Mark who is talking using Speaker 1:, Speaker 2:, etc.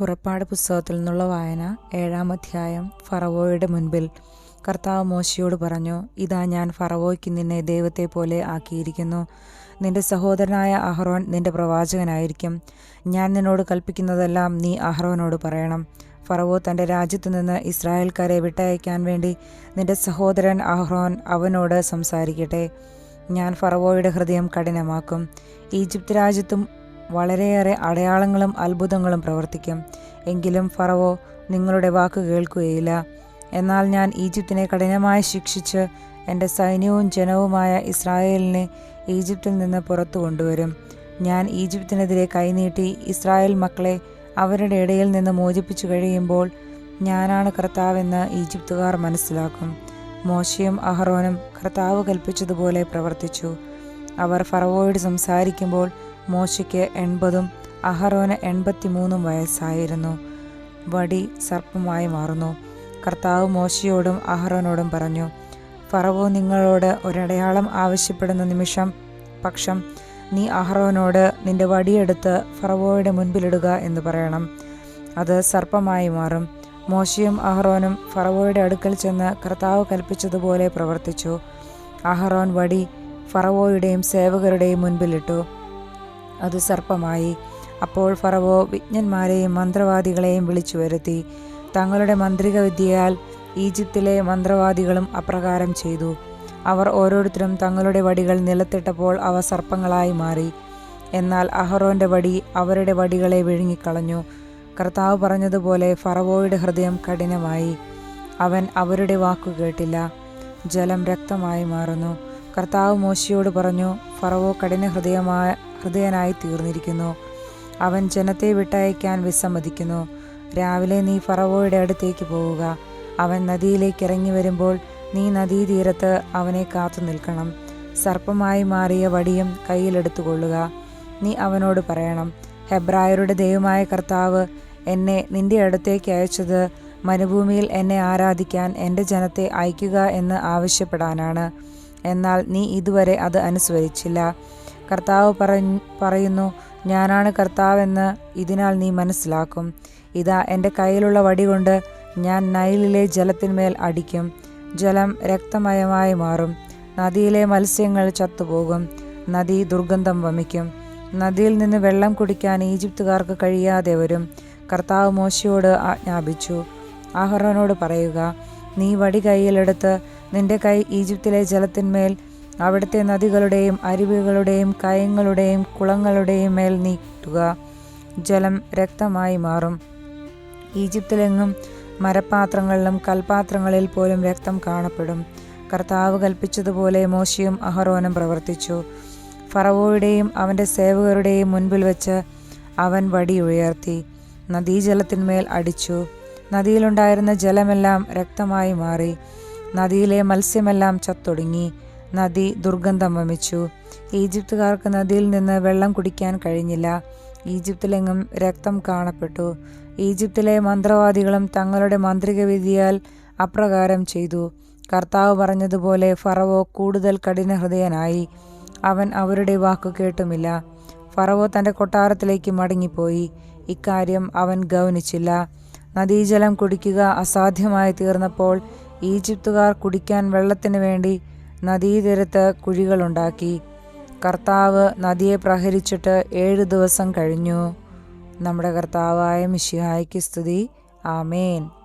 Speaker 1: പുറപ്പാട് പുസ്തകത്തിൽ നിന്നുള്ള വായന ഏഴാം അധ്യായം ഫറവോയുടെ മുൻപിൽ. കർത്താവ് മോശയോട് പറഞ്ഞു ഇതാ ഞാൻ ഫറവോയ്ക്ക് നിന്നെ ദൈവത്തെ പോലെ ആക്കിയിരിക്കുന്നു. നിന്റെ സഹോദരനായ അഹ്റോൻ നിന്റെ പ്രവാചകനായിരിക്കും. ഞാൻ നിന്നോട് കൽപ്പിക്കുന്നതെല്ലാം നീ അഹ്റോനോട് പറയണം. ഫറവോ തന്റെ രാജ്യത്തു നിന്ന് ഇസ്രായേൽക്കാരെ വിട്ടയക്കാൻ വേണ്ടി നിന്റെ സഹോദരൻ അഹ്റോൻ അവനോട് സംസാരിക്കട്ടെ. ഞാൻ ഫറവോയുടെ ഹൃദയം കഠിനമാക്കും. ഈജിപ്ത് രാജ്യത്തും വളരെയേറെ അടയാളങ്ങളും അത്ഭുതങ്ങളും പ്രവർത്തിക്കും. എങ്കിലും ഫറവോ നിങ്ങളുടെ വാക്ക് കേൾക്കുകയില്ല. എന്നാൽ ഞാൻ ഈജിപ്തിനെ കഠിനമായി ശിക്ഷിച്ച് എന്റെ സൈന്യവും ജനവുമായ ഇസ്രായേലിനെ ഈജിപ്തിൽ നിന്ന് പുറത്തു കൊണ്ടുവരും. ഞാൻ ഈജിപ്തിനെതിരെ കൈനീട്ടി ഇസ്രായേൽ മക്കളെ അവരുടെ ഇടയിൽ നിന്ന് മോചിപ്പിച്ചു കഴിയുമ്പോൾ ഞാനാണ് കർത്താവെന്ന് ഈജിപ്തുകാർ മനസ്സിലാക്കും. മോശയും അഹറോനും കർത്താവ് കൽപ്പിച്ചതുപോലെ പ്രവർത്തിച്ചു. അവർ ഫറവോയോട് സംസാരിക്കുമ്പോൾ മോശയ്ക്ക് എൺപതും അഹറോന് എൺപത്തിമൂന്നും വയസ്സായിരുന്നു. വടി സർപ്പമായി മാറുന്നു. കർത്താവ് മോശയോടും അഹറോനോടും പറഞ്ഞു ഫറവോ നിങ്ങളോട് ഒരടയാളം ആവശ്യപ്പെടുന്ന നിമിഷം പക്ഷം നീ അഹറോനോട് നിന്റെ വടിയെടുത്ത് ഫറവോയുടെ മുൻപിലിടുക എന്ന് പറയണം. അത് സർപ്പമായി മാറും. മോശയും അഹറോനും ഫറവോയുടെ അടുക്കൽ ചെന്ന് കർത്താവ് കൽപ്പിച്ചതുപോലെ പ്രവർത്തിച്ചു. അഹറോൻ വടി ഫറവോയുടെയും സേവകരുടെയും മുൻപിലിട്ടു. അത് സർപ്പമായി. അപ്പോൾ ഫറവോ വിജ്ഞന്മാരെയും മന്ത്രവാദികളെയും വിളിച്ചു വരുത്തി. തങ്ങളുടെ മന്ത്രിക വിദ്യയാൽ ഈജിപ്തിലെ മന്ത്രവാദികളും അപ്രകാരം ചെയ്തു. അവർ ഓരോരുത്തരും തങ്ങളുടെ വടികൾ നിലത്തിട്ടപ്പോൾ അവ സർപ്പങ്ങളായി മാറി. എന്നാൽ അഹറോന്റെ വടി അവരുടെ വടികളെ വിഴുങ്ങിക്കളഞ്ഞു. കർത്താവ് പറഞ്ഞതുപോലെ ഫറവോയുടെ ഹൃദയം കഠിനമായി. അവൻ അവരുടെ വാക്കു കേട്ടില്ല. ജലം രക്തമായി മാറുന്നു. കർത്താവ് മോശയോട് പറഞ്ഞു ഫറവോ കഠിന ഹൃദയമായ ഹൃദയനായി തീർന്നിരിക്കുന്നു. അവൻ ജനത്തെ വിട്ടയക്കാൻ വിസമ്മതിക്കുന്നു. രാവിലെ നീ ഫറവോയുടെ അടുത്തേക്ക് പോവുക. അവൻ നദിയിലേക്ക് ഇറങ്ങി വരുമ്പോൾ നീ നദീതീരത്ത് അവനെ കാത്തു നിൽക്കണം. സർപ്പമായി മാറിയ വടിയും കയ്യിലെടുത്തുകൊള്ളുക നീ അവനോട് പറയണം ഹെബ്രായരുടെ ദൈവമായ കർത്താവ് എന്നെ നിന്റെ അടുത്തേക്ക് അയച്ചത് മരുഭൂമിയിൽ എന്നെ ആരാധിക്കാൻ എന്റെ ജനത്തെ അയക്കുക എന്ന് ആവശ്യപ്പെടാനാണ്. എന്നാൽ നീ ഇതുവരെ അത് അനുസ്മരിച്ചില്ല കർത്താവ് പറയുന്നു ഞാനാണ് കർത്താവെന്ന് ഇതിനാൽ നീ മനസ്സിലാക്കും. ഇതാ എന്റെ കയ്യിലുള്ള വടി കൊണ്ട് ഞാൻ നൈലിലെ ജലത്തിന്മേൽ അടിക്കും. ജലം രക്തമയമായി മാറും. നദിയിലെ മത്സ്യങ്ങൾ ചത്തുപോകും. നദി ദുർഗന്ധം വമിക്കും. നദിയിൽ നിന്ന് വെള്ളം കുടിക്കാൻ ഈജിപ്തുകാർക്ക് കഴിയാതെ വരും. കർത്താവ് മോശയോട് ആജ്ഞാപിച്ചു. ആഹ്റോനോട് പറയുക നീ വടി കൈയിലെടുത്ത് നിന്റെ കൈ ഈജിപ്തിലെ ജലത്തിന്മേൽ അവിടുത്തെ നദികളുടെയും അരുവികളുടെയും കയങ്ങളുടെയും കുളങ്ങളുടെയും മേൽ നീട്ടുക. ജലം രക്തമായി മാറും. ഈജിപ്തിലെങ്ങും മരപാത്രങ്ങളിലും കൽപാത്രങ്ങളിൽ പോലും രക്തം കാണപ്പെടും. കർത്താവ് കൽപ്പിച്ചതുപോലെ മോശയും അഹറോനും പ്രവർത്തിച്ചു. ഫറവോയുടെയും അവന്റെ സേവകരുടെയും മുൻപിൽ വെച്ച് അവൻ വടി ഉയർത്തി. നദീജലത്തിന്മേൽ അടിച്ചു. നദിയിലുണ്ടായിരുന്ന ജലമെല്ലാം രക്തമായി മാറി. നദിയിലെ മത്സ്യമെല്ലാം ചത്തൊടുങ്ങി. നദി ദുർഗന്ധം വമിച്ചു. ഈജിപ്തുകാർക്ക് നദിയിൽ നിന്ന് വെള്ളം കുടിക്കാൻ കഴിഞ്ഞില്ല. ഈജിപ്തിലെങ്ങും രക്തം കാണപ്പെട്ടു. ഈജിപ്തിലെ മന്ത്രവാദികളും തങ്ങളുടെ മാന്ത്രിക വിധിയാൽ അപ്രകാരം ചെയ്തു. കർത്താവ് പറഞ്ഞതുപോലെ ഫറവോ കൂടുതൽ കഠിനഹൃദയനായി. അവൻ അവരുടെ വാക്കു കേട്ടുമില്ല. ഫറവോ തന്റെ കൊട്ടാരത്തിലേക്ക് മടങ്ങിപ്പോയി. ഇക്കാര്യം അവൻ ഗൗനിച്ചില്ല. നദീജലം കുടിക്കുക അസാധ്യമായി തീർന്നപ്പോൾ ഈജിപ്തുകാർ കുടിക്കാൻ വെള്ളത്തിന് വേണ്ടി നദീതീരത്ത് കുഴികളുണ്ടാക്കി. കർത്താവ് നദിയെ പ്രഹരിച്ചിട്ട് ഏഴ് ദിവസം കഴിഞ്ഞു. നമ്മുടെ കർത്താവായ മിഷിഹായ്ക്ക് സ്തുതി. ആമേൻ.